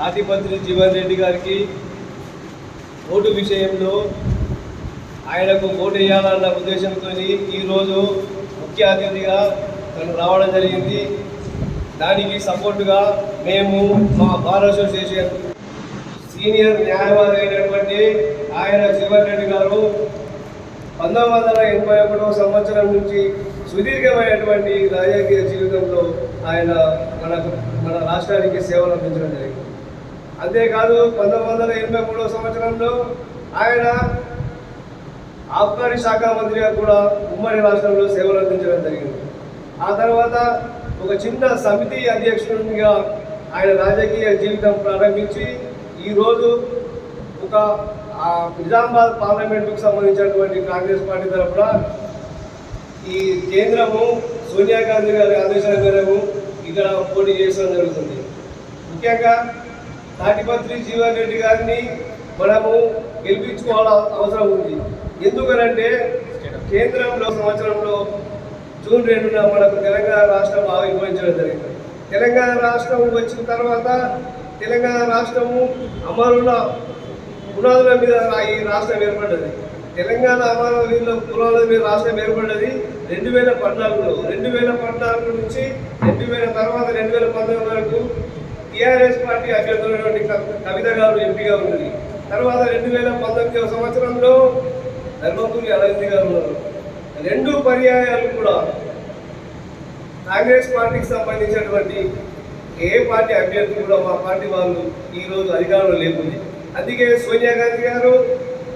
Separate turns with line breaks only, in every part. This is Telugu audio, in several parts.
తాటిపత్రి జీవన్ రెడ్డి గారికి ఓటు విషయంలో ఆయనకు ఓటు వేయాలన్న ఉద్దేశంతో ఈరోజు ముఖ్య అతిథిగా తను రావడం జరిగింది. దానికి సపోర్టుగా మేము మా బార్ అసోసియేషన్ సీనియర్ న్యాయవాది అయినటువంటి ఆయన జీవన్ రెడ్డి గారు పంతొమ్మిది వందల ఎనభై ఒకటవ సంవత్సరం నుంచి సుదీర్ఘమైనటువంటి రాజకీయ జీవితంలో ఆయన మనకు మన రాష్ట్రానికి సేవలు అందించడం జరిగింది. అంతేకాదు పంతొమ్మిది వందల ఎనభై మూడవ సంవత్సరంలో ఆయన ఆబ్కారీ శాఖ మంత్రిగా కూడా ఉమ్మడి రాష్ట్రంలో సేవలు అందించడం జరిగింది. ఆ తర్వాత ఒక చిన్న సమితి అధ్యక్షునిగా ఆయన రాజకీయ జీవితం ప్రారంభించి ఈరోజు ఒక నిజామాబాద్ పార్లమెంటుకు సంబంధించినటువంటి కాంగ్రెస్ పార్టీ తరఫున ఈ కేంద్రము సోనియా గాంధీ గారి ఆదేశాల మేరకు ఇక్కడ పోటీ చేయడం జరుగుతుంది. ముఖ్యంగా తాటిపత్రి జీవన్ రెడ్డి గారిని మనము గెలిపించుకోవాల అవసరం ఉంది. ఎందుకనంటే కేంద్రంలో సంవత్సరంలో జూన్ రెండున మనకు తెలంగాణ రాష్ట్రం ఆవిర్భవించడం జరిగింది. తెలంగాణ రాష్ట్రం వచ్చిన తర్వాత తెలంగాణ రాష్ట్రము అమరుల పునాదుల మీద ఈ రాష్ట్రం ఏర్పడ్డది. తెలంగాణ అమరావతిలో పునాదుల మీద రాష్ట్రం ఏర్పడ్డది రెండు వేల పద్నాలుగులో. రెండు వేల పద్నాలుగు నుంచి రెండు వేల తర్వాత రెండు వేల పంతొమ్మిది వరకు టీఆర్ఎస్ పార్టీ అభ్యర్థులైనటువంటి కవిత గారు ఎంపీగా ఉన్నది. తర్వాత రెండు వేల పంతొమ్మిదవ సంవత్సరంలో ధర్మపురి అరవింద్ గారు ఉన్నారు. రెండు పర్యాయాలు కూడా కాంగ్రెస్ పార్టీకి సంబంధించినటువంటి ఏ పార్టీ అభ్యర్థులు కూడా మా పార్టీ వాళ్ళు ఈ రోజు అధికారంలో లేకుంది. అందుకే సోనియా గాంధీ గారు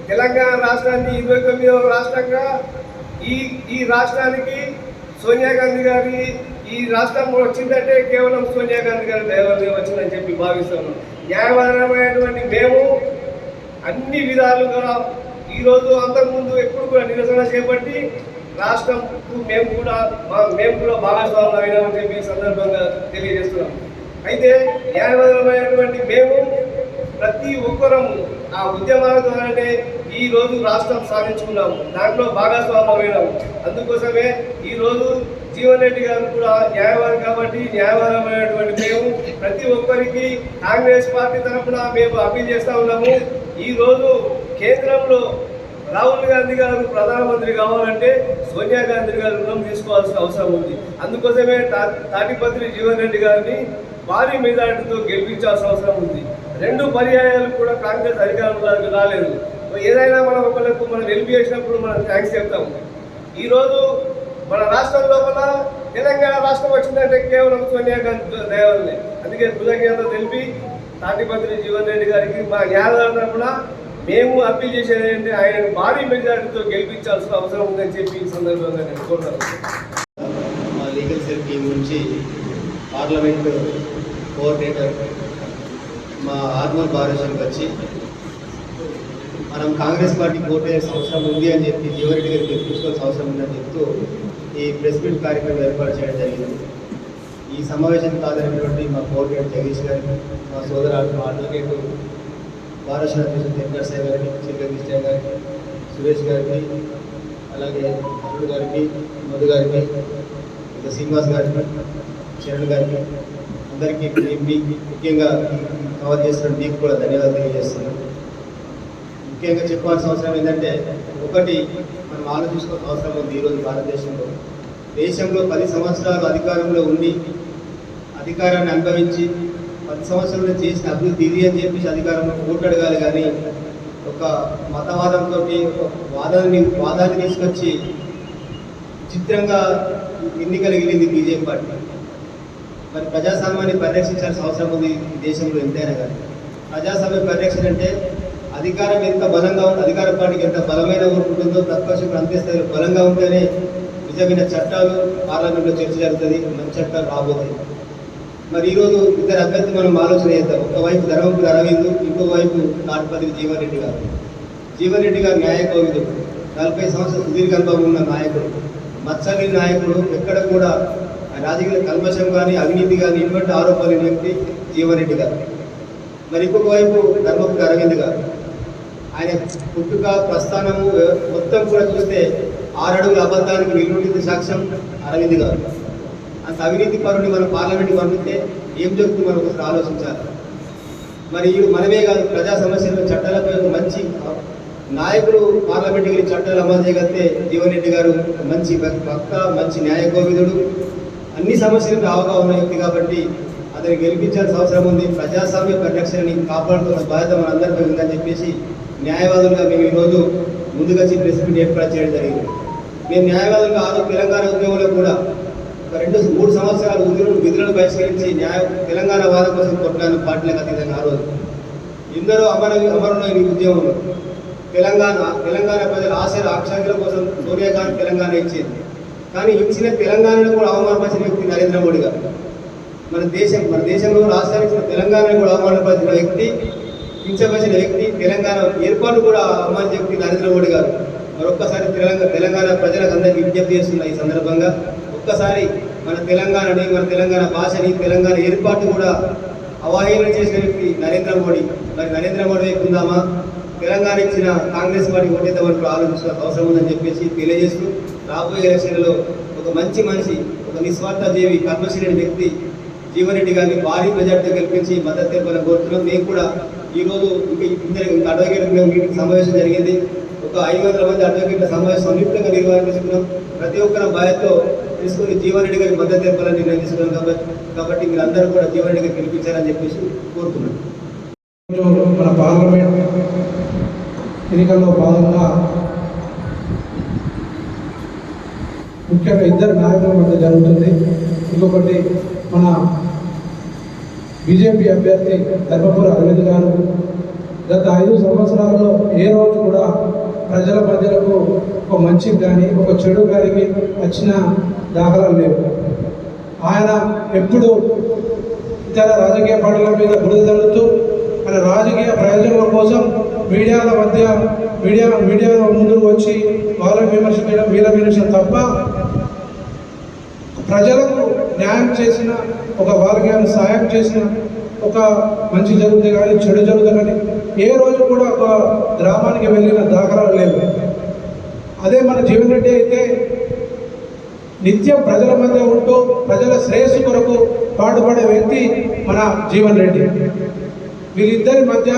తెలంగాణ రాష్ట్రాన్ని ఇరవై తొమ్మిదవ రాష్ట్రంగా ఈ ఈ రాష్ట్రానికి సోనియా గాంధీ గారి ఈ రాష్ట్రంలో వచ్చిందంటే కేవలం సోనియా గాంధీ గారి దైవంగా వచ్చిందని చెప్పి భావిస్తున్నాం. న్యాయపరమైనటువంటి మేము అన్ని విధాలుగా ఈరోజు అంతకుముందు ఎప్పుడు కూడా నిరసన చేపట్టి రాష్ట్రం మేము కూడా మా- మేము కూడా భాగస్వాములు అయినామని చెప్పి సందర్భంగా తెలియజేస్తున్నాం. అయితే న్యాయపరమైనటువంటి మేము ప్రతి ఒక్కరము ఆ ఉద్యమాల ద్వారానే ఈ రోజు రాష్ట్రం సాధించుకున్నాము. దాంట్లో భాగస్వామ్యమైనాము అందుకోసమే ఈరోజు జీవన్ రెడ్డి గారు కూడా న్యాయవాది కాబట్టి న్యాయవాదమైనటువంటి మేము ప్రతి ఒక్కరికి కాంగ్రెస్ పార్టీ తరఫున మేము అప్పీల్ చేస్తూ ఉన్నాము. ఈ రోజు కేంద్రంలో రాహుల్ గాంధీ గారు ప్రధానమంత్రి కావాలంటే సోనియా గాంధీ గారు రుణం తీసుకోవాల్సిన అవసరం ఉంది. అందుకోసమే తాటిపత్రి జీవన్ రెడ్డి గారిని భారీ మెజార్టీతో గెలిపించాల్సిన అవసరం ఉంది. రెండు పర్యాయాలు కూడా కాంగ్రెస్ అధికారంలోకి రాలేదు. ఏదైనా మనం ఒకళ్ళకు మనం గెలిపి చేసినప్పుడు మనం థ్యాంక్స్ చెప్తాము. ఈరోజు మన రాష్ట్రం లోపల తెలంగాణ రాష్ట్రం వచ్చిందంటే కేవలం సోనియా గాంధీ దయవల్లే అందుకే కృతజ్ఞత తెలిపి తాటిపత్రి జీవన్ రెడ్డి గారికి మా న్యాయదారుల తరఫున మేము అప్పీల్ చేసేది ఏంటంటే ఆయన భారీ మెజారిటీతో గెలిపించాల్సిన అవసరం ఉందని చెప్పి ఈ సందర్భంగా నేను కోరుతున్నాను.
మా లీగల్ సెల్ టీం నుంచి పార్లమెంట్ కోఆర్డినేటర్ మా ఆర్మల్ భారత్ వచ్చి మనం కాంగ్రెస్ పార్టీ పోటీ అవసరం ఉంది అని చెప్పి జీవరెడ్డి గారికి గెలిపించుకోవాల్సిన అవసరం ఉందని చెప్తూ ఈ ప్రెస్ మీట్ కార్యక్రమం ఏర్పాటు చేయడం జరిగింది. ఈ సమావేశం కాదనేటువంటి మా కోఆర్డినేటర్ జగదీష్ గారికి మా సోదరు మా అడ్వకేట్ భారత అధ్యక్షుడు వెంకట సాయి గారికి చిల్క కృష్ణ గారికి సురేష్ గారికి అలాగే అరుణ్ గారికి మధు గారికి ఇంకా శ్రీనివాస్ గారికి చరణ్ గారికి అందరికీ మీ- మీ- ముఖ్యంగా కవర్ చేస్తున్న మీకు కూడా ధన్యవాదాలు తెలియజేస్తున్నాను. ముఖ్యంగా చెప్పాల్సిన అవసరం ఏంటంటే ఒకటి మనం ఆలోచించుకోవాల్సిన అవసరం ఉంది ఈరోజు భారతదేశంలో. దేశంలో పది సంవత్సరాలు అధికారంలో ఉండి అధికారాన్ని అనుభవించి పది సంవత్సరాలు చేసిన అభివృద్ధి ఇది అని చెప్పేసి అధికారంలో ఓటడగాలి కానీ ఒక మతవాదంతో వాదాన్ని వాదాన్ని తీసుకొచ్చి చిత్రంగా ఎన్నికలు గెలింది బీజేపీ పార్టీ. మరి ప్రజాస్వామ్యాన్ని పరిరక్షించాల్సిన అవసరం ఉంది ఈ దేశంలో ఎంతైనా కానీ. ప్రజాస్వామ్య పరిరక్షణ అంటే అధికారం ఎంత బలంగా అధికార పార్టీకి ఎంత బలమైన ఉంటుందో ప్రతిపక్షం అంతే స్థాయిలో బలంగా ఉంటేనే నిజమైన చట్టాలు పార్లమెంట్లో చర్చ జరుగుతుంది మంచి చట్టాలు రాబోతాయి. మరి ఈరోజు ఇద్దరు అభ్యర్థి మనం ఆలోచన చేద్దాం. ఒకవైపు ధర్మపురి అరవింద్ ఇంకో వైపు నాటుపతి జీవన్ రెడ్డి గారు. జీవన్ రెడ్డి గారు న్యాయ నలభై సంవత్సరాల సుదీర్ఘ అనుభవం ఉన్న నాయకుడు. మత్సరి నాయకుడు. ఎక్కడ కూడా రాజకీయ కల్మషం కానీ అవినీతి కానీ ఇటువంటి ఆరోపణలు వ్యక్తి జీవన్ రెడ్డి గారు. మరి ఇంకొక వైపు ధర్మపురి అరవింద్ గారు. ఆయన పుట్టుక ప్రస్థానము మొత్తం కూడా చూస్తే ఆరడుగుల అబద్ధానికి నిలుండి సాక్ష్యం అరవింద్ గారు. అంత అవినీతి పరుని మనం పార్లమెంట్కి పంపితే ఏం జరుగుతుంది మనం ఒకసారి ఆలోచించాలి. మరి ఈ మనమే కాదు ప్రజా సమస్యలు చట్టాలపై ఒక మంచి నాయకులు పార్లమెంట్ వెళ్ళి చట్టాలు అమలు చేయగలిగితే జీవన్ రెడ్డి గారు మంచి భక్త మంచి న్యాయ కోవిదుడు అన్ని సమస్యలపై అవగాహన వ్యక్తి కాబట్టి అతన్ని గెలిపించాల్సిన అవసరం ఉంది. ప్రజాస్వామ్య పరిరక్షణని కాపాడుతున్న బాధ్యత మనందరిపై ఉందని చెప్పేసి న్యాయవాదులుగా మేము ఈరోజు ముందుగా ప్రెస్ మీట్ ఏర్పాటు చేయడం జరిగింది. మేము న్యాయవాదులుగా ఆ రోజు తెలంగాణ ఉద్యమంలో కూడా ఒక రెండు మూడు సంవత్సరాలు ఉద్యోగులు విధులను బహిష్కరించి న్యాయ తెలంగాణ వాదం కోసం కొట్లాను పార్టీలకు అతీతంగా ఆ రోజు. ఎందరో అమర అమరులు ఈ ఉద్యమంలో తెలంగాణ తెలంగాణ ప్రజల ఆశల ఆకాంక్షల కోసం సోనియా గాంధీ తెలంగాణ ఇచ్చింది. కానీ ఇచ్చిన తెలంగాణను కూడా అవమానపరిచిన వ్యక్తి నరేంద్ర మోడీ గారు. మన దేశం మన దేశంలో రాష్ట్రానికి తెలంగాణ కూడా అవమానపరిచిన వ్యక్తి కించపరిచిన వ్యక్తి తెలంగాణ ఏర్పాటు కూడా అవమాన వ్యక్తి నరేంద్ర మోడీ గారు. మరొక్కసారి తెలంగాణ తెలంగాణ ప్రజలకు అందరికీ విజ్ఞప్తి చేస్తున్న ఈ సందర్భంగా ఒక్కసారి మన తెలంగాణని మన తెలంగాణ భాషని తెలంగాణ ఏర్పాటు కూడా అవహేళన చేసిన వ్యక్తి నరేంద్ర మోడీ. మరి నరేంద్ర మోడీ వైపు ఉందామా తెలంగాణ ఇచ్చిన కాంగ్రెస్ పార్టీ ఓటేద్దామని ఆలోచించిన అవసరం ఉందని చెప్పేసి తెలియజేస్తూ రాబోయే ఎలక్షన్లో ఒక మంచి మనిషి ఒక నిస్వార్థ జీవి కర్మశీలని వ్యక్తి జీవన్ రెడ్డి గారిని భారీ మెజార్టీ గెలిపించి మద్దతు తెలపాలని కోరుతున్నాం. మేము కూడా ఈ రోజు ఇంకా ఇద్దరు ఇంకా అడ్వకేట్ మీటింగ్ సమావేశం జరిగింది. ఒక ఐదు వందల మంది అడ్వకేట్ల సమావేశం సంయుక్తంగా నిర్వహించుకున్నాం. ప్రతి ఒక్కరి బాధ్యతతో తీసుకుని జీవన్ రెడ్డి గారికి మద్దతు తెలపాలని నిర్ణయం తీసుకున్నాం కాబట్టి కాబట్టి మీరందరూ అందరూ కూడా జీవన్ రెడ్డి గారికి గెలిపించాలని చెప్పేసి కోరుతున్నాం.
మన పార్లమెంట్ ఎన్నికల్లో భాగంగా ముఖ్యంగా ఇద్దరు నాయకుల మధ్య జరుగుతుంది. ఇంకొకటి మన బీజేపీ అభ్యర్థి ధర్మపురి అరవింద్ గారు. గత ఐదు సంవత్సరాల్లో ఏ రోజు కూడా ప్రజల మధ్యలకు ఒక మంచి కానీ ఒక చెడు గారికి వచ్చిన దాఖలాలు లేవు. ఆయన ఎప్పుడు ఇతర రాజకీయ పార్టీల మీద బురద తల్లుతూ మన రాజకీయ ప్రయోజనాల కోసం మీడియాల మధ్య మీడియా మీడియా ముందుకు వచ్చి వాళ్ళ విమర్శించడం వీళ్ళ విమర్శ తప్ప ప్రజలకు న్యాయం చేసిన ఒక వాళ్ళకి సాయం సహాయం చేసిన ఒక మంచి జరుగుతుంది కానీ చెడు జరుగుతుంది కానీ ఏ రోజు కూడా ఒక గ్రామానికి వెళ్ళిన దాఖలాలు లేవు. అదే మన జీవన్ రెడ్డి అయితే నిత్యం ప్రజల మధ్య ఉంటూ ప్రజల శ్రేయస్సు కొరకు పాటుపడే వ్యక్తి మన జీవన్ రెడ్డి. వీళ్ళిద్దరి మధ్య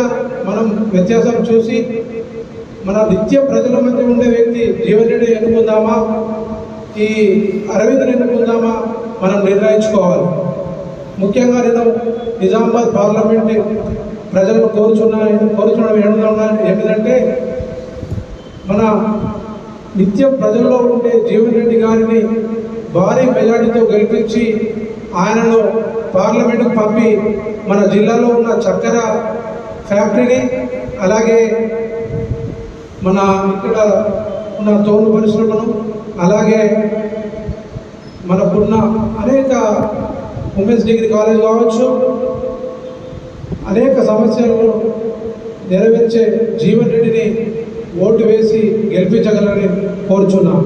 మనం వ్యత్యాసం చూసి మన నిత్యం ప్రజల మధ్య ఉండే వ్యక్తి జీవన్ రెడ్డి ఎన్నుకుందామా? ఈ అరవింద్ ఎన్నుకుందామా మనం నిర్ణయించుకోవాలి. ముఖ్యంగా నేను నిజామాబాద్ పార్లమెంట్ ప్రజలను కోరుచున్న కోరుచున్నవి ఏమన్నా ఏమిటంటే మన నిత్యం ప్రజల్లో ఉండే జీవన్ రెడ్డి గారిని భారీ మెజార్టీతో గెలిపించి ఆయనను పార్లమెంటుకు పంపి మన జిల్లాలో ఉన్న చక్కెర ఫ్యాక్టరీని అలాగే మన ఇక్కడ ఉన్న తోలు పరిశ్రమను అలాగే మనకున్న అనేక ఉమెన్స్ డిగ్రీ కాలేజ్ కావచ్చు అనేక సమస్యలను నెరవేర్చే జీవన్ రెడ్డిని ఓటు వేసి గెలిపించగలని కోరుచున్నాను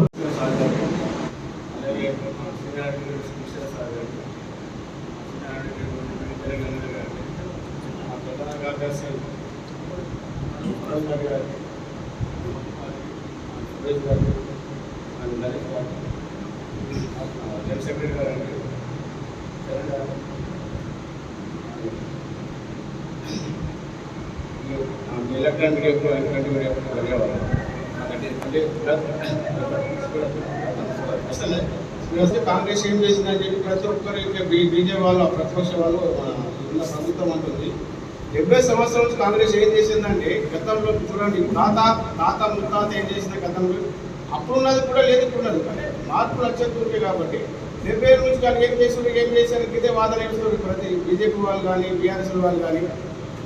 అలాగే మా శ్రీనారాయణ గారు, కృష్ణ సార్ గారు, శ్రీనారాయణ గారు, తెలంగాణ గారు, మా ప్రధాన కార్యదర్శి మనోహర్ గారు, మా సురేష్ గారు, మా నరేష్ గారు, మా జనరల్ సెక్రటరీ గారు అండి, తెలంగాణ ఈ ఎలక్ట్రానిక్ మీడియా ఎలక్ట్రానిక్ మీడియా ధన్యవాదాలు అసలు వస్తే కాంగ్రెస్ ఏం చేసిందని చెప్పి ప్రతి ఒక్కరు ఇంకా బీజేపీ వాళ్ళు ఆ ప్రతిపక్ష వాళ్ళు మన ఉన్న ప్రభుత్వం అంటుంది. డెబ్బై సంవత్సరాల నుంచి కాంగ్రెస్ ఏం చేసిందంటే గతంలో చూడండి తాత తాత ముత్తాత ఏం చేసిన గతంలో? అప్పుడున్నది కూడా లేదు ఇప్పుడున్నది కానీ మార్పులు వచ్చేది కాబట్టి. డెబ్బై నుంచి కానీ ఏం చేస్తున్నారు ఏం చేశారు ఇదే వాదన చేస్తున్నారు? ప్రతి బీజేపీ వాళ్ళు కానీ బీఆర్ఎస్ వాళ్ళు కానీ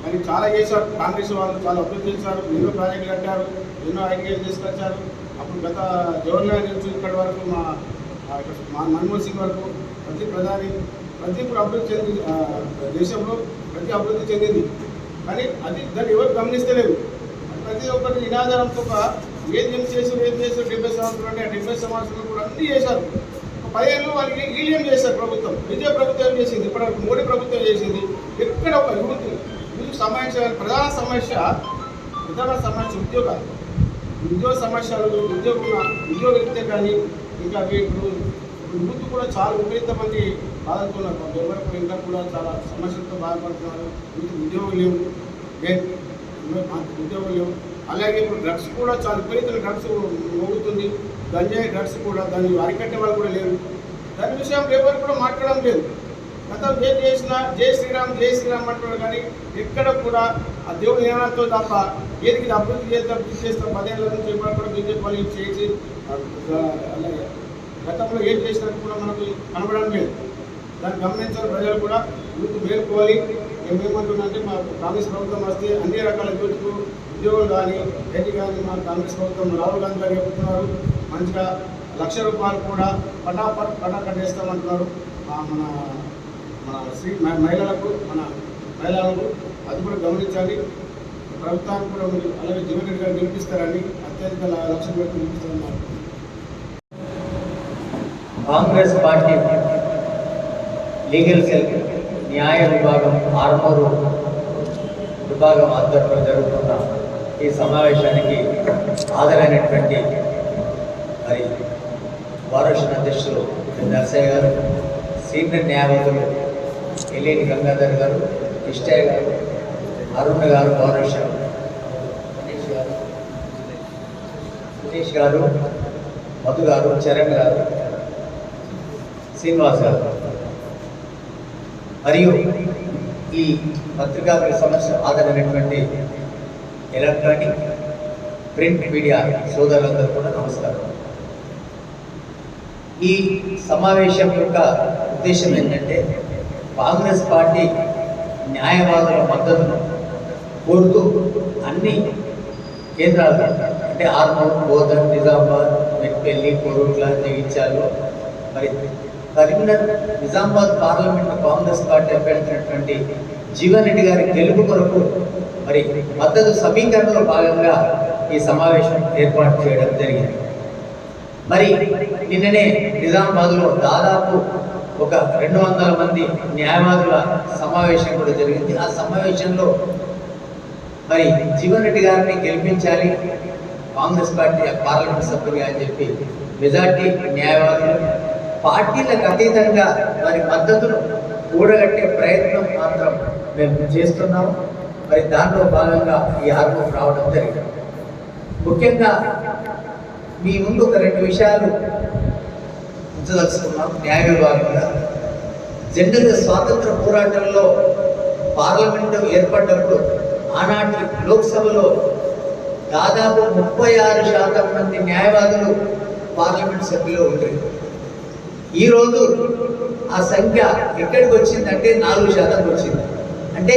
కానీ చాలా చేశారు. కాంగ్రెస్ వాళ్ళు చాలా అభివృద్ధి చేశారు. ఎన్నో ప్రాజెక్టులు కట్టారు. ఎన్నో ఐడియాలు తీసుకొచ్చారు. అప్పుడు గత జవహర్లాల్ నెహ్రూ ఇక్కడి వరకు మా మా మన్మోహన్ సింగ్ వరకు ప్రతి ప్రధాని ప్రతి ఇప్పుడు అభివృద్ధి చెంది దేశంలో ప్రతి అభివృద్ధి చెందింది. కానీ అది దాన్ని ఎవరు గమనిస్తలేరు ప్రతి ఒక్కరి నినాదారంతో ఒక ఏం ఏం చేశారు ఏం చేశారు డెబ్బై సంవత్సరాలు అంటే ఆ డెబ్బై సంవత్సరాలు కూడా అన్నీ చేశారు. పదిహేను పదేళ్ళు వాళ్ళకి ఈలియం చేశారు ప్రభుత్వం. విజయ ప్రభుత్వం ఏం చేసింది? ఇప్పటివరకు మోడీ ప్రభుత్వం చేసింది? ఎక్కడ ఒక యూత్ సంబంధించిన ప్రధాన సమస్య ప్రధాన సమస్య ఉద్యోగాలు. ఉద్యోగ సమస్యలు ఉద్యోగ ఉద్యోగ కానీ ఇంకా ఇప్పుడు యూత్ కూడా చాలా విపరీత మంది బాధపడుతున్నారు ఎవరికి ఇంకా కూడా చాలా సమస్యలతో బాధపడుతున్నారు. యూత్ ఉద్యోగం లేవు. లేదు. ఉద్యోగం లేవు. అలాగే ఇప్పుడు డ్రగ్స్ కూడా చాలా విపరీతమైన డ్రగ్స్ మోగుతుంది. గంజాయి డ్రగ్స్ కూడా దాన్ని అరికట్టే వాళ్ళు కూడా లేరు. దాని విషయం ఎవరు కూడా మాట్లాడడం లేదు. గతం ఏం చేసినా జై శ్రీరామ్ జై శ్రీరామ్ అంటున్నాడు కానీ ఎక్కడ కూడా ఆ దేవుడు నియమనంతో తప్ప ఏదికి అభివృద్ధి చేస్తాం కృషి చేస్తాం పదేళ్ళ నుంచి ఎప్పుడు కూడా బీజేపీ వాళ్ళు చేసి అలాగే గతంలో ఏం చేసినట్టు కూడా మనకు కనబడడం లేదు. దాన్ని గమనించిన ప్రజలు కూడా ముందు మేలుకోవాలి. మేమేమంటున్నామంటే మా కాంగ్రెస్ ప్రభుత్వం వస్తే అన్ని రకాల యూత్కు ఉద్యోగులు కానీ రెడ్డి కానీ మా కాంగ్రెస్ ప్రభుత్వం రాహుల్ గాంధీ గారు చెప్తున్నారు. మంచిగా లక్ష రూపాయలు కూడా పటాపట్ పటా కట్టేస్తామంటున్నారు మన మన స్త్రీ మహిళలకు మన మహిళలకు అది కూడా గమనించాలి. ప్రభుత్వానికి కూడా మీరు అలాగే జీవన్ రెడ్డి గారు గెలిపిస్తారని అత్యధిక లక్ష్యం పెట్టి గెలిపిస్తారన్నారు.
కాంగ్రెస్ పార్టీ లీగల్ సెల్ న్యాయ విభాగం ఆర్మూరు విభాగం ఆధ్వర్యంలో జరుగుతున్న ఈ సమావేశానికి హాజరైనటువంటి మరి వారోషన్ అధ్యక్షులు నర్సయ్య గారు సీనియర్ న్యాయవాదులు ఎల్లేటి గంగాధర్ గారు ఇష్టయ్య గారు అరుణ్ గారు వారోష మనీష్ గారు సునీష్ గారు మధు గారు చరణ్ గారు శ్రీనివాస్ గారు. మరియు ఈ పత్రికా సమస్య ఆధారైనటువంటి ఎలక్ట్రానిక్ ప్రింట్ మీడియా సోదరులందరూ కూడా నమస్కారం. ఈ సమావేశం యొక్క ఉద్దేశం ఏంటంటే కాంగ్రెస్ పార్టీ న్యాయవాదుల మద్దతును కోరుతూ అన్ని కేంద్రాలు అంటే ఆర్మూర్ బోధన్ నిజామాబాద్ మెట్పల్లి కోరుట్ల జగిత్యాలు. మరి కరీంనగర్ నిజామాబాద్ పార్లమెంట్ కాంగ్రెస్ పార్టీ అభ్యర్థినటువంటి జీవన్ రెడ్డి గారి గెలుపు కొరకు మరి మద్దతు సమీకరణలో భాగంగా ఈ సమావేశం ఏర్పాటు చేయడం జరిగింది. మరి నిన్ననే నిజామాబాద్లో దాదాపు ఒక రెండు వందల మంది న్యాయవాదుల సమావేశం కూడా జరిగింది. ఆ సమావేశంలో మరి జీవన్ రెడ్డి గారిని గెలిపించాలి కాంగ్రెస్ పార్టీ పార్లమెంట్ సభ్యులుగా అని చెప్పి మెజార్టీ న్యాయవాదులు పార్టీలకు అతీతంగా వారి మద్దతును కూడగట్టే ప్రయత్నం మాత్రం మేము చేస్తున్నాము. మరి దాంట్లో భాగంగా ఈ ఆర్మం రావడం జరిగింది. ముఖ్యంగా మీ ముందు ఒక రెండు విషయాలు ఉంచదలుచుకున్నాం న్యాయ విభాగంగా జనరల్గా స్వాతంత్ర పోరాటంలో పార్లమెంటు ఏర్పడ్డప్పుడు ఆనాటి లోక్సభలో దాదాపు ముప్పై ఆరు శాతం మంది న్యాయవాదులు పార్లమెంట్ సభ్యులు ఉండేది ఈరోజు ఆ సంఖ్య ఎక్కడికి వచ్చిందంటే నాలుగు శాతం వచ్చింది. అంటే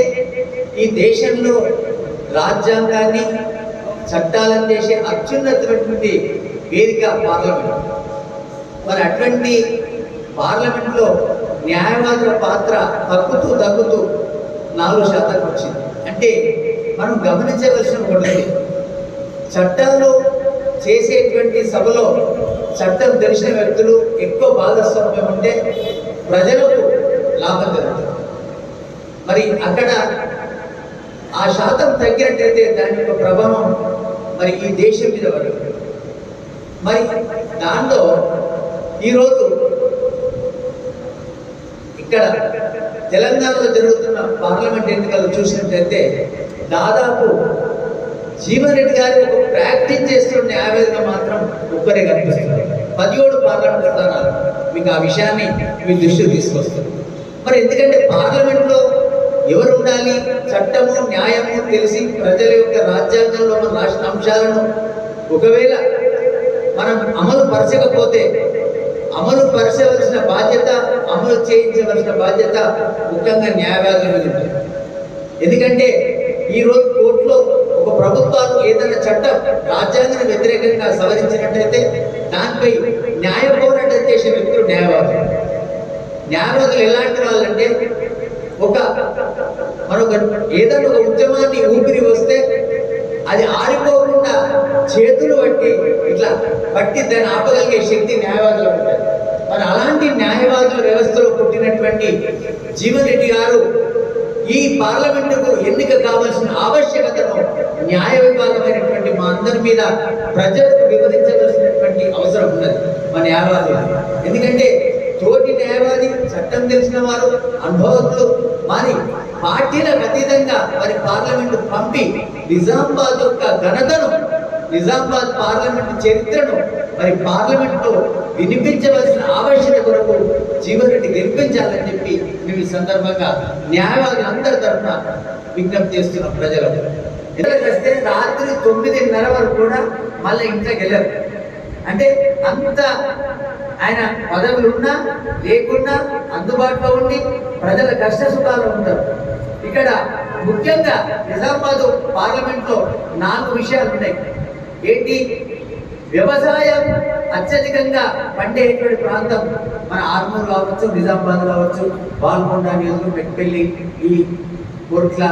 ఈ దేశంలో రాజ్యాంగాన్ని చట్టాలను చేసే అత్యున్నతమైనటువంటి వేదిక పార్లమెంట్. మరి అటువంటి పార్లమెంట్లో న్యాయవాదుల పాత్ర తగ్గుతూ తగ్గుతూ నాలుగు శాతం వచ్చింది. అంటే మనం గమనించవలసిన ఒకటి చట్టాలు చేసేటువంటి సభలో చట్టం తెలిసిన వ్యక్తులు ఎక్కువ భాగస్వామ్యం ఉంటే ప్రజలకు లాభం జరుగుతుంది. మరి అక్కడ ఆ శాతం తగ్గినట్టయితే దాని యొక్క ప్రభావం మరి ఈ దేశం మీద పడుతుంది. మరి దానిలో ఈరోజు ఇక్కడ తెలంగాణలో జరుగుతున్న పార్లమెంట్ ఎన్నికలు చూసినట్లయితే దాదాపు జీవన్ రెడ్డి గారి ఒక ప్రాక్టీస్ చేస్తున్న ఆవేదన మాత్రం ఒక్కరే కనిపిస్తుంది. పదిహేడు పార్లమెంట్ స్థానాలు మీకు ఆ విషయాన్ని మీ దృష్టికి తీసుకొస్తుంది. మరి ఎందుకంటే పార్లమెంట్లో ఎవరు ఉండాలి? చట్టము న్యాయము తెలిసి ప్రజల యొక్క రాజ్యాంగంలో ఉన్న రాసిన అంశాలను ఒకవేళ మనం అమలు పరచకపోతే అమలు పరచవలసిన బాధ్యత అమలు చేయించవలసిన బాధ్యత ముఖ్యంగా న్యాయవాదుల మీద ఉంటుంది. ఎందుకంటే ఈరోజు కోర్టులో ఒక ప్రభుత్వాలు ఏదైనా చట్టం రాజ్యాంగం వ్యతిరేకంగా సవరించినట్టయితే దానిపై న్యాయ పోరాటం చేసే వ్యక్తులు న్యాయవాదులు. న్యాయవాదులు ఎలాంటి వాళ్ళంటే ఒక మరొక ఏదైనా ఒక ఉద్యమాన్ని ఊపిరి వస్తే అది ఆరిపోకుండా చేతులు పట్టి ఇట్లా పట్టి దాన్ని ఆపగలిగే శక్తి న్యాయవాదులు ఉంటుంది. మరి అలాంటి న్యాయవాదుల వ్యవస్థలో పుట్టినటువంటి జీవన్ రెడ్డి గారు ఈ పార్లమెంటుకు ఎన్నిక కావాల్సిన ఆవశ్యకతను న్యాయ విభాగమైనటువంటి మా అందరి మీద ప్రజలకు వివరించవలసినటువంటి అవసరం ఉన్నది మా న్యాయవాదులు ఎందుకంటే తోటి న్యాయవాది చట్టం తెలిసిన వారు అనుభవజ్ఞులు మరి పార్టీలకు అతీతంగా మరి పార్లమెంట్ పంపి నిజామాబాద్ యొక్క ఘనతను నిజామాబాద్ పార్లమెంట్ చరిత్రను మరి పార్లమెంట్లో వినిపించవలసిన ఆవశ్యకత కొరకు జీవన్రెడ్డి గెలిపించాలని చెప్పి మేము ఈ సందర్భంగా న్యాయవాది అందరి తరఫున విజ్ఞప్తి చేస్తున్నాం ప్రజలు ఇక్కడికి వస్తే రాత్రి తొమ్మిదిన్నర వరకు కూడా మళ్ళీ ఇంట్లోకి వెళ్ళారు అంటే అంత ఆయన పదవులు ఉన్నా లేకున్నా అందుబాటులో ఉండి ప్రజల కష్ట సుఖాలు ఉంటారు. ఇక్కడ ముఖ్యంగా నిజామాబాద్ పార్లమెంట్లో నాలుగు విషయాలు ఉన్నాయి. ఏంటి? వ్యవసాయం అత్యధికంగా పండేటువంటి ప్రాంతం. మన ఆర్మూర్ కావచ్చు నిజామాబాద్ కావచ్చు బాల్కొండ నియోజకం పెట్టుకెళ్ళి ఈ కోట్ల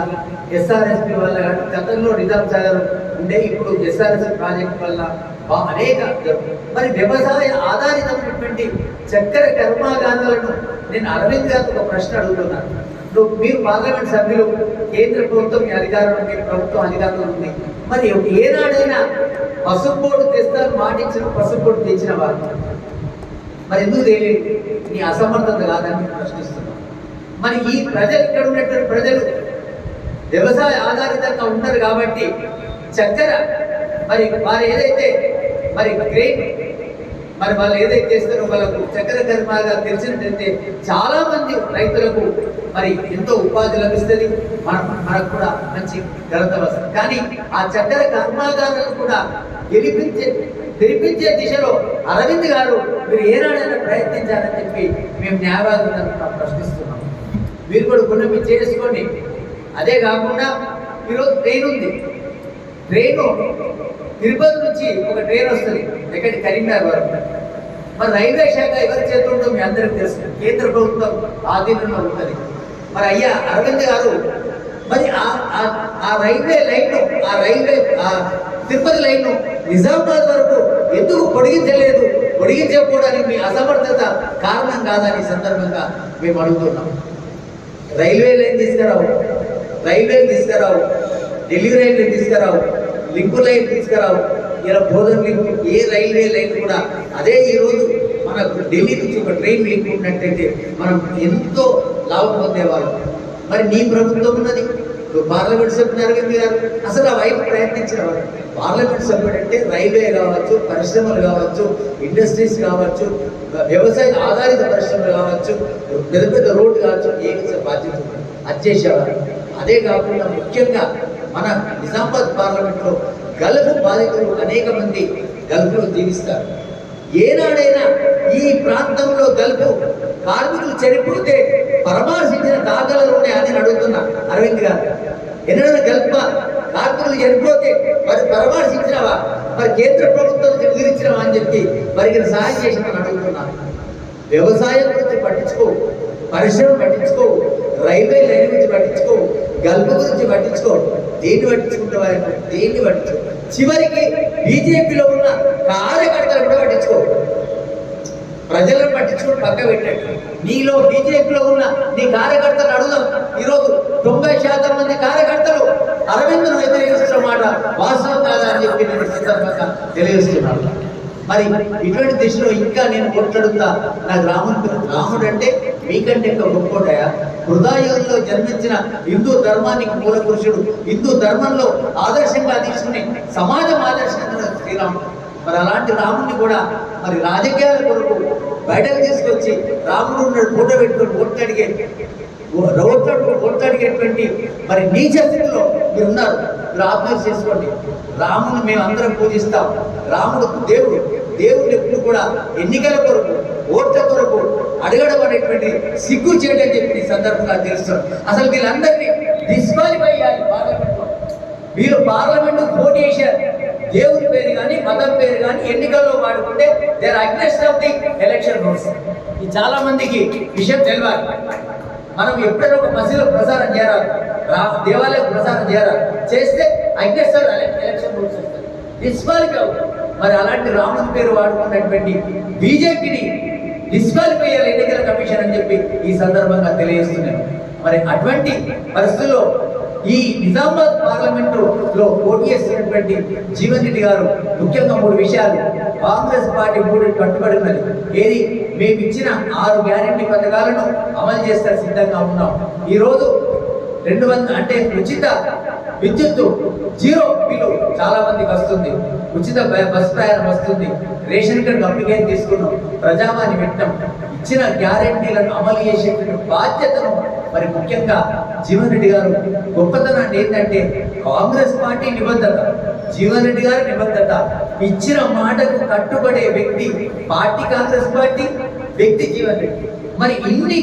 ఎస్ఆర్ఎస్పి వల్ల గతంలో నిజాం సాగర్ ఉండే ఇప్పుడు ఎస్ఆర్ఎస్పి ప్రాజెక్ట్ వల్ల అనేక మరి వ్యవసాయ ఆధారితమైనటువంటి చక్కెర కర్మాగారాలను నేను అరవింద్ గారికి ఒక ప్రశ్న అడుగుతున్నాను నువ్వు మీరు పార్లమెంట్ సభ్యులు కేంద్ర ప్రభుత్వం మీ అధికారం ఉంది ప్రభుత్వం అధికారం ఉంది. మరి ఏనాడైనా పసుపు బోర్డు తెస్తారు మాటించిన పసుపు బోర్డు తెచ్చిన వారు. మరి ఎందుకు తెలియదు నీ అసమర్థత కాదని ప్రశ్నిస్తున్నాను మరి ఈ ప్రజలు ఇక్కడ ఉన్నటువంటి ప్రజలు వ్యవసాయ ఆధారితంగా ఉంటారు కాబట్టి చక్కెర మరి వారు ఏదైతే మరి గ్రేట్ మరి వాళ్ళు ఏదైతే చేస్తారో వాళ్ళకు చక్కెర కర్మాగా తెలిసినట్లయితే చాలా మంది రైతులకు మరి ఎంతో ఉపాధి లభిస్తుంది. మన మనకు కూడా మంచి ఘనత వస్తుంది. కానీ ఆ చక్కెర కర్మాగారాలను కూడా గెలిపించే గెలిపించే దిశలో అరవింద్ గారు మీరు ఏనాడైనా ప్రయత్నించాలని చెప్పి మేము న్యాయవాదులను ప్రశ్నిస్తున్నాం. మీరు కూడా కొన్ని మీరు చేసుకోండి. అదే కాకుండా ఈరోజు ట్రైన్ ఉంది. ట్రైన్ తిరుపతి నుంచి ఒక ట్రైన్ వస్తుంది. ఎక్కడి కరీంనగర్ వరకు. మరి రైల్వే శాఖ ఎవరి చేతులు ఉంటుందో మీ అందరికి తెలుసు. కేంద్ర ప్రభుత్వం ఆధీనంలో ఉంటుంది. మరి అయ్యా అరవింద్ గారు మరి ఆ ఆ- రైల్వే లైన్ ఆ రైల్వే ఆ తిరుపతి లైన్ నిజామాబాద్ వరకు ఎందుకు పొడిగించలేదు? పొడిగించకపోవడానికి మీ అసమర్థత కారణం కాదని సందర్భంగా మేము అడుగుతున్నాం. రైల్వే లైన్ తీసుకురావు. రైల్వే తీసుకురావు. ఢిల్లీ రైల్వే తీసుకురావు. లింకు లైన్ తీసుకురావు. ఇలా బోధన లింక్ ఏ రైల్వే లైన్ కూడా అదే ఈరోజు మన ఢిల్లీ నుంచి ఒక ట్రైన్ లింక్ ఉన్నట్టయితే మనం ఎంతో లాభం పొందేవాళ్ళం. మరి నీ ప్రభుత్వం ఉన్నది? ఇప్పుడు పార్లమెంట్ సభ్యులు అరవింద్ అసలు ఆ వైపు ప్రయత్నించిన పార్లమెంట్ సభ్యుడు అంటే రైల్వే కావచ్చు పరిశ్రమలు కావచ్చు ఇండస్ట్రీస్ కావచ్చు వ్యవసాయ ఆధారిత పరిశ్రమలు కావచ్చు పెద్ద పెద్ద రోడ్డు కావచ్చు ఏమి బాధ్యత అది చేసేవారు. అదే కాకుండా ముఖ్యంగా మన నిజామాబాద్ పార్లమెంట్లో గల్ఫ్ బాధితులు అనేక మంది గల్ఫ్లో జీవిస్తారు. ఏనాడైనా ఈ ప్రాంతంలో గల్ఫ్ కార్మికులు చనిపోతే పరామర్శించిన దాఖలలోనే అని అడుగుతున్నా. అరవింద్ గారు ఎన్నడైనా గల్ఫ్ కార్మికులు చనిపోతే మరి పరామర్శించినవా? మరి కేంద్ర ప్రభుత్వం విధించినవా అని చెప్పి మరి ఇక్కడ సహాయం చేసినని అడుగుతున్నాను వ్యవసాయం గురించి పట్టించుకో పరిశ్రమ పట్టించుకో రైల్వే లైన్ గురించి పట్టించుకో గల్ఫ్ గురించి పట్టించుకో. దేన్ని పట్టించుకుంటావా? దేన్ని పట్టించుకో? చివరికి బీజేపీలో ఉన్న కార్యకర్తలు కూడా పట్టించుకో. ప్రజలను పట్టించుకుని పక్క పెట్టాడు. నీలో బీజేపీలో ఉన్న నీ కార్యకర్తలు అడుగుదాం. ఈరోజు తొంభై శాతం మంది కార్యకర్తలు అరవింద్ను వ్యతిరేకిస్తున్న మాట వాస్తవం కాదా అని చెప్పి నేను సందర్భంగా తెలియజేస్తున్నాను. మరి ఇటువంటి దిశలో ఇంకా నేను కొట్లాడుతా. నాకు రాముడు రాముడు అంటే మీకంటే ఇంకా గొప్పోటాయా హృదయంలో జన్మించిన హిందూ ధర్మానికి మూల పురుషుడు. హిందూ ధర్మంలో ఆదర్శంగా తీసుకుని సమాజం ఆదర్శంగా శ్రీరాముడు. మరి అలాంటి రాముడిని కూడా మరి రాజకీయాల కొరకు బయటకు తీసుకొచ్చి రాముడు ఉన్నాడు ఫోటో పెట్టుకొని ఓట్లు అడిగే రోడ్లు ఓట్లు అడిగేటువంటి మరి నీచ స్థితిలో మీరు ఉన్నారు. మీరు ఆత్మహత్య చేసుకోండి. రాముని మేము అందరం పూజిస్తాం. రాముడు దేవుడు. దేవుడు ఎప్పుడు కూడా ఎన్నికల కొరకు ఓట్ల కొరకు అడగడం అనేటువంటి సిగ్గు చేయడం చెప్పి సందర్భంగా తెలుస్తాం. అసలు వీళ్ళందరినీ డిస్క్వాలిఫై అయ్యాలి పార్లమెంట్ వీరు పార్లమెంట్ పోటీ చేశారు. దేవుని పేరు కానీ మతం పేరు కానీ ఎన్నికల్లో వాడుకుంటే there against of the election rules ఇది చాలా మందికి విషయం తెలియాలి మనం ఎప్పుడైనా ఒక మసీదులో ప్రసారం చేయాలి. రా దేవాలయం ప్రసారం చేయాలి. చేస్తే అగ్నెస్ట్ ఎలక్షన్ రూల్స్ వస్తాయి డిస్క్వాలిఫై అవుతుంది మరి అలాంటి రాముని పేరు వాడుకున్నటువంటి బీజేపీని డిస్క్వాలిఫై చేయాలి ఎన్నికల కమిషన్ అని చెప్పి ఈ సందర్భంగా తెలియజేస్తున్నాను. మరి అటువంటి పరిస్థితుల్లో ఈ నిజామాబాద్ పార్లమెంటు లో పోటీ చేస్తున్నటువంటి జీవన్ రెడ్డి గారు ముఖ్యంగా మూడు విషయాలు. కాంగ్రెస్ పార్టీ మూడు కట్టుబడి ఉన్నది ఏది? మేము ఇచ్చిన ఆరు గ్యారెంటీ పథకాలను అమలు చేస్తే సిద్ధంగా ఉన్నాం. ఈ రోజు రెండు వందల అంటే ఉచిత విద్యుత్ జీరో బిల్లు చాలా మందికి వస్తుంది. ఉచిత బస్ ప్రయాణం వస్తుంది. రేషన్ కార్డు అప్లికేషన్ తీసుకున్నాం? ప్రజావాణి పెట్టాం. ఇచ్చిన గ్యారెంటీలను అమలు చేసేటువంటి బాధ్యతను మరి ముఖ్యంగా జీవన్ రెడ్డి గారు గొప్పతనాన్ని ఏంటంటే కాంగ్రెస్ పార్టీ నిబద్ధత జీవన్ రెడ్డి గారి నిబద్ధత. ఇచ్చిన మాటకు కట్టుబడే వ్యక్తి పార్టీ కాంగ్రెస్ పార్టీ వ్యక్తి జీవన్ రెడ్డి. మరి ఇన్ని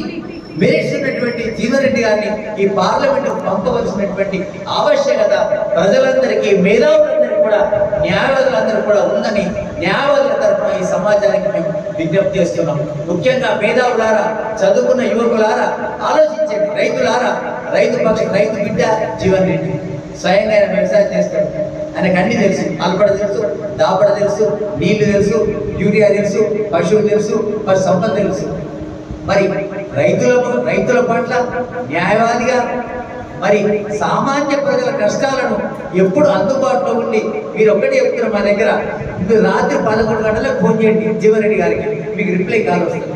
మేసినటువంటి జీవరెడ్డి గారిని ఈ పార్లమెంట్ పంపవలసినటువంటి ఆవశ్యకత ప్రజలందరికీ మేధావులందరికీ కూడా న్యాయవాదులందరూ కూడా ఉందని న్యాయవాదుల తరఫున ఈ సమాజానికి మేము విజ్ఞప్తి చేస్తున్నాం. ముఖ్యంగా మేధావులారా చదువుకున్న యువకులారా ఆలోచించండి. రైతులారా రైతు పక్ష రైతు బిడ్డ జీవన్ రెడ్డి. స్వయంగా ఆయన వ్యవసాయం చేస్తాడు. ఆయనకు అన్ని తెలుసు. అల్పడ తెలుసు దాపడ తెలుసు నీళ్ళు తెలుసు యూరియా తెలుసు పశువులు తెలుసు పశు సంపద తెలుసు. మరి రైతుల రైతుల పట్ల న్యాయవాదిగా మరి సామాన్య ప్రజల కష్టాలను ఎప్పుడు అందుబాటులో ఉండి మీరు ఒక్కటే చెప్తున్నారు మా దగ్గర ఇప్పుడు రాత్రి పదకొండు గంటలకు ఫోన్ చేయండి జీవరెడ్డి గారికి మీకు రిప్లై కాల్ వస్తుంది.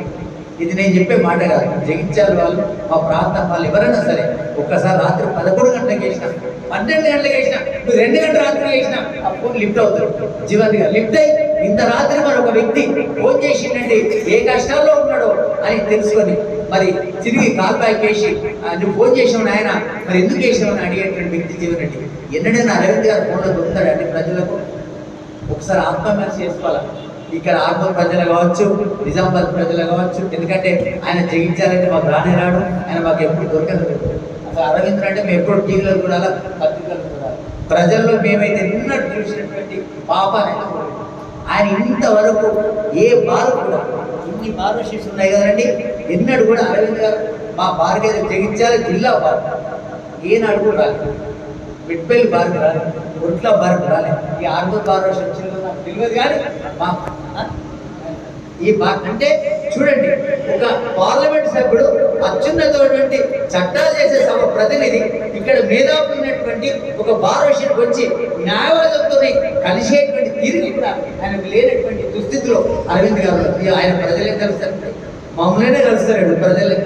ఇది నేను చెప్పే మాట కాదు. జగించాలి వాళ్ళు మా ప్రాంతం వాళ్ళు ఎవరైనా సరే ఒక్కసారి రాత్రి పదకొండు గంటలకు వేసిన పన్నెండు గంటలకు వేసిన నువ్వు రెండు గంటల రాత్రి వేసిన ఆ ఫోన్ లిఫ్ట్ అవుతారు జీవన్ గారు లిఫ్ట్ అయ్యి ఇంత రాత్రి మరి ఒక వ్యక్తి ఫోన్ చేసిండండి ఏ కష్టాల్లో అని తెలుసుకొని మరి తిరిగి కాల్ బ్యాక్ చేసి నువ్వు ఫోన్ చేసావు నాయన మరి ఎందుకు చేసావు? అని అడిగేటువంటి వ్యక్తి జీవన్ రెడ్డి ఎన్నడైనా అరవింద్ గారు ఫోన్లో దొరుకుతాడు ప్రజలకు. ఒకసారి ఆత్మవిమర్శ చేసుకోవాలి? ఇక్కడ ఆర్మూర్ ప్రజలు కావచ్చు నిజామాబాద్ ప్రజలు కావచ్చు ఎందుకంటే ఆయన జయించాలంటే మాకు రానే రాడు ఆయన మాకు ఎప్పుడు దొరకదు. అసలు అరవింద్ అంటే మేము ఎప్పుడు టీవీలో చూడాలా? పత్రికలు చూడాలి? ప్రజల్లో మేమైతే ఎన్నడూ చూసినటువంటి పాపాన్ని ఆయన ఇంతవరకు ఏ బాధ కూడా ఈ బార్ షీట్స్ ఉన్నాయి కదండి. ఎన్నడు కూడా అరవింద్ గారు మా బార్కి జగించాలి జిల్లా భారత ఏనాడు కూడా రాలేదు. మిడ్పల్లి భారత రాలేదు ఒట్ల భారత రాలేదు. ఈ ఆర్మూర్ బార్ వచ్చిందో నాకు తెలియదు కానీ మా ఈ భారత అంటే చూడండి ఒక పార్లమెంట్ సభ్యుడు అత్యున్నతమైనటువంటి చట్టాలు చేసే సభ ప్రతినిధి ఇక్కడ మేధావులైనటువంటి ఒక భారవశికి వచ్చి న్యాయవాదంతో కలిసేటువంటి తీరుని కూడా ఆయనకు లేనటువంటి దుస్థితిలో అరవింద్ గారు ఆయన ప్రజలే కలుస్తారు మమ్మల్నే కలుస్తాడు ప్రజలే.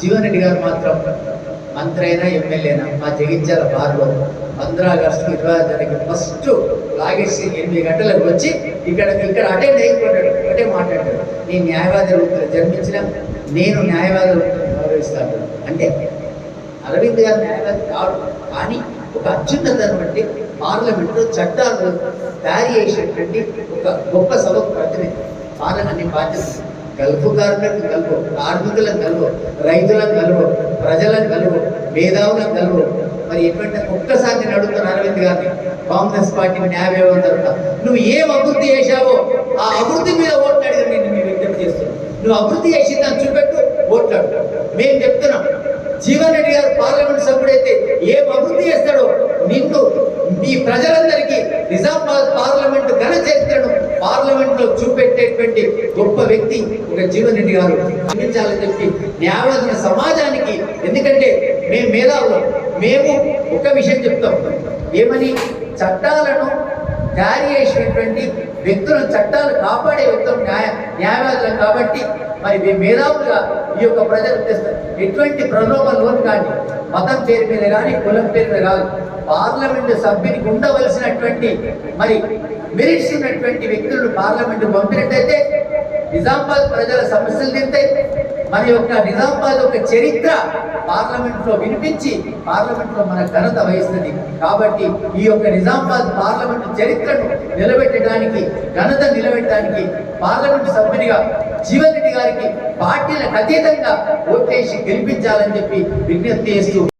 జీవన్ రెడ్డి గారు మాత్రం మంత్రి అయినా ఎమ్మెల్యేనా మా జగించాల బార్లో పంద్రా ఆగస్టు ఇరవై తారీఖు ఫస్ట్ లాగేసి ఎనిమిది గంటలకు వచ్చి ఇక్కడ ఇక్కడ అటెండ్ నేర్చుకుంటాడు ఒకటే మాట్లాడతాడు నేను న్యాయవాది వృత్తిలో జన్మించిన నేను న్యాయవాది వృత్తిని గౌరవిస్తాను. అంటే అరవింద్ గారు న్యాయవాది కాడు కానీ ఒక అత్యున్నతమైనటువంటి పార్లమెంట్లో చట్టాలు తయారు చేసేటువంటి ఒక గొప్ప సభకు ప్రతినిధి. పాలన అన్ని బాధ్యత. కలుపు కార్మికులకు కలుపు కార్మికులకు కలుపు రైతులకు కలుపు ప్రజలకు కలుపు మేధావులకు కలుపు మరి ఎటువంటి ఒక్కసారి నేను అడుగుతాను అరవింద్ గారిని కాంగ్రెస్ పార్టీ న్యాయ వ్యవస్థ నువ్వు ఏం అభివృద్ధి చేశావో ఆ అభివృద్ధి మీద ఓట్లాడి నేను మీ విజ్ఞప్తి చేస్తున్నాను నువ్వు అభివృద్ధి చేసిందని చూపెట్టు ఓట్లాడు. మేము చెప్తున్నాం. జీవన్ రెడ్డి గారు పార్లమెంట్ సభ్యుడైతే ఏం అభివృద్ధి చేస్తాడో నిన్ను మీ ప్రజలందరికీ నిజామాబాద్ పార్లమెంట్ ఘన చరిత్రను పార్లమెంట్లో చూపెట్టేటువంటి గొప్ప వ్యక్తి ఒక జీవన్ రెడ్డి గారు. అందించాలని చెప్పి న్యాయవాదన సమాజానికి ఎందుకంటే మేము మేధావులం. మేము ఒక విషయం చెప్తాం. ఏమని? చట్టాలను జారీ చేసినటువంటి వ్యక్తులను చట్టాలు కాపాడే వ్యక్తులు న్యాయ న్యాయవాదులం కాబట్టి మరి మేము మేధావులుగా ఈ యొక్క ప్రజలు తెస్తారు ఎటువంటి ప్రలోభంలోని కానీ మతం పేరు మీద కానీ కులం పేరు మీద కాదు. పార్లమెంటు సభ్యునికి ఉండవలసినటువంటి మరి మెరిట్స్ ఉన్నటువంటి వ్యక్తులను పార్లమెంటు పంపినట్టయితే నిజామాబాద్ ప్రజల సమస్యలు తింటే మన యొక్క నిజామాబాద్ యొక్క చరిత్ర పార్లమెంట్లో వినిపించి పార్లమెంట్లో మన ఘనత వహిస్తుంది. కాబట్టి ఈ యొక్క నిజామాబాద్ పార్లమెంట్ చరిత్రను నిలబెట్టడానికి ఘనత నిలబెట్టడానికి పార్లమెంట్ సభ్యునిగా జీవన్ రెడ్డి గారికి పార్టీలకు అతీతంగా ఓటేసి గెలిపించాలని చెప్పి విజ్ఞప్తి చేస్తూ